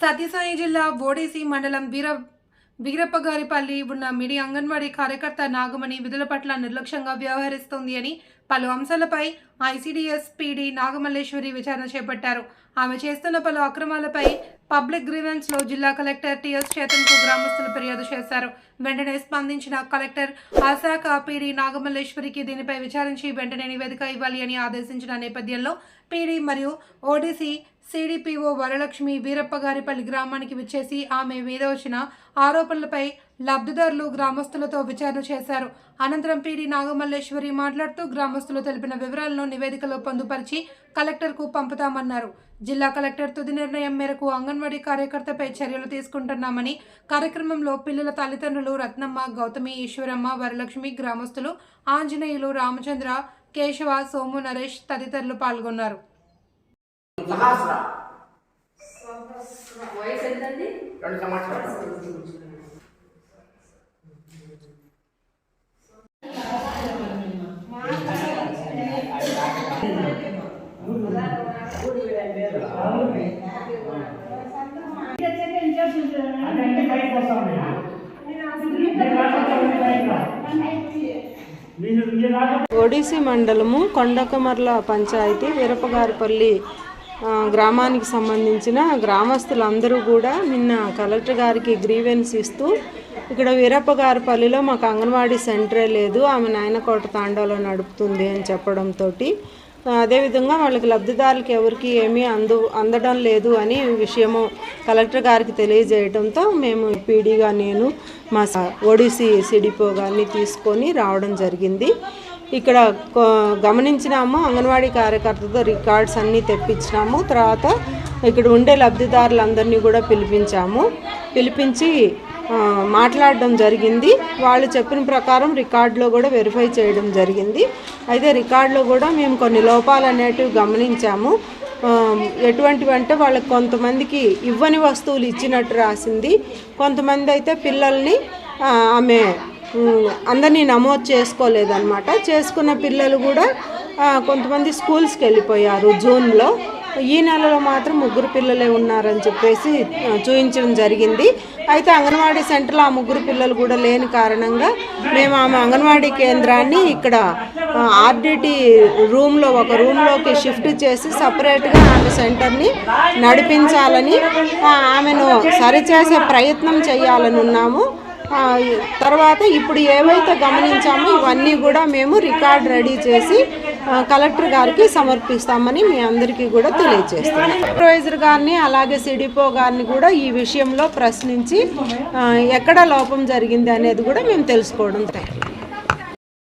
సత్యసాయి జిల్లా ఓడిసి మండలం వీర వీరప్పగారిపల్లి ఉన్న మిడి అంగన్వాడీ కార్యకర్త నాగమణి విధుల పట్ల నిర్లక్ష్యంగా వ్యవహరిస్తోంది అని పలు అంశాలపై ఐసీడీఎస్ పీడీ నాగమల్లేశ్వరి విచారణ చేపట్టారు. ఆమె చేస్తున్న పలు అక్రమాలపై పబ్లిక్ గ్రీవెన్స్లో జిల్లా కలెక్టర్ టిఎస్ చేతన్కు గ్రామస్తులు ఫిర్యాదు చేశారు. వెంటనే స్పందించిన కలెక్టర్ ఆ శాఖ పీడీ నాగమల్లేశ్వరికి దీనిపై విచారించి వెంటనే నివేదిక ఇవ్వాలి అని ఆదేశించిన నేపథ్యంలో పీడీ మరియు ఓడీసీ సిడిపిఓ వరలక్ష్మి వీరప్పగారిపల్లి గ్రామానికి విచ్చేసి ఆమె మీద వచ్చిన ఆరోపణలపై లబ్ధిదారులు గ్రామస్తులతో విచారణ చేశారు. అనంతరం పీడి నాగమల్లేశ్వరి మాట్లాడుతూ గ్రామస్తులు తెలిపిన వివరాలను నివేదికలో పొందుపరిచి కలెక్టర్కు పంపుతామన్నారు. జిల్లా కలెక్టర్ తుది నిర్ణయం మేరకు అంగన్వాడీ కార్యకర్తపై చర్యలు తీసుకుంటున్నామని కార్యక్రమంలో పిల్లల తల్లిదండ్రులు రత్నమ్మ గౌతమి ఈశ్వరమ్మ వరలక్ష్మి గ్రామస్తులు ఆంజనేయులు రామచంద్ర కేశవ సోము నరేష్ తదితరులు పాల్గొన్నారు. వయసు ఎంతండి? రెండు సంవత్సరాలు. ఒడిసి మండలము కొండకమర్ల పంచాయతీ వీరపగారిపల్లి గ్రామానికి సంబంధించిన గ్రామస్తులందరూ కూడా నిన్న కలెక్టర్ గారికి గ్రీవెన్స్ ఇస్తూ ఇక్కడ వీరప్పగారిపల్లిలో మాకు అంగన్వాడీ సెంటరే లేదు. ఆమె నాయనకోట తాండాలో నడుపుతుంది అని చెప్పడంతో అదేవిధంగా వాళ్ళకి లబ్ధిదారులకి ఎవరికి ఏమీ అందు అందడం లేదు అని విషయము కలెక్టర్ గారికి తెలియజేయడంతో మేము పీడీగా నేను మా స- ఒడిసి సిడిపో గారిని తీసుకొని రావడం జరిగింది. ఇక్కడ గమనించినాము అంగన్వాడీ కార్యకర్తతో రికార్డ్స్ అన్నీ తెప్పించినాము. తర్వాత ఇక్కడ ఉండే లబ్ధిదారులందరినీ కూడా పిలిపించాము. పిలిపించి మాట్లాడడం జరిగింది. వాళ్ళు చెప్పిన ప్రకారం రికార్డులో కూడా వెరిఫై చేయడం జరిగింది. అయితే రికార్డులో కూడా మేము కొన్ని లోపాలు అనేటివి గమనించాము. ఎటువంటివి అంటే వాళ్ళకి కొంతమందికి ఇవ్వని వస్తువులు ఇచ్చినట్టు రాసింది. కొంతమంది అయితే పిల్లల్ని ఆమె అందరినీ నమోదు చేసుకోలేదన్నమాట. చేసుకున్న పిల్లలు కూడా కొంతమంది స్కూల్స్కి వెళ్ళిపోయారు. జూన్లో ఈ నెలలో మాత్రం ముగ్గురు పిల్లలే ఉన్నారని చెప్పేసి చూపించడం జరిగింది. అయితే అంగన్వాడీ సెంటర్లో ఆ ముగ్గురు పిల్లలు కూడా లేని కారణంగా మేము ఆమె అంగన్వాడీ కేంద్రాన్ని ఇక్కడ ఆర్డిటి రూమ్లో ఒక రూమ్లోకి షిఫ్ట్ చేసి సపరేట్గా ఆమె సెంటర్ని నడిపించాలని ఆమెను సరిచేసే ప్రయత్నం చేయాలని ఉన్నాము. తర్వాత ఇప్పుడు ఏవైతే గమనించామో ఇవన్నీ కూడా మేము రికార్డ్ రెడీ చేసి కలెక్టర్ గారికి సమర్పిస్తామని మీ అందరికీ కూడా తెలియజేస్తాం సూపర్వైజర్ గారిని అలాగే సిడిపో గారిని కూడా ఈ విషయంలో ప్రశ్నించి ఎక్కడ లోపం జరిగింది అనేది కూడా మేము తెలుసుకోవడం జరిగింది.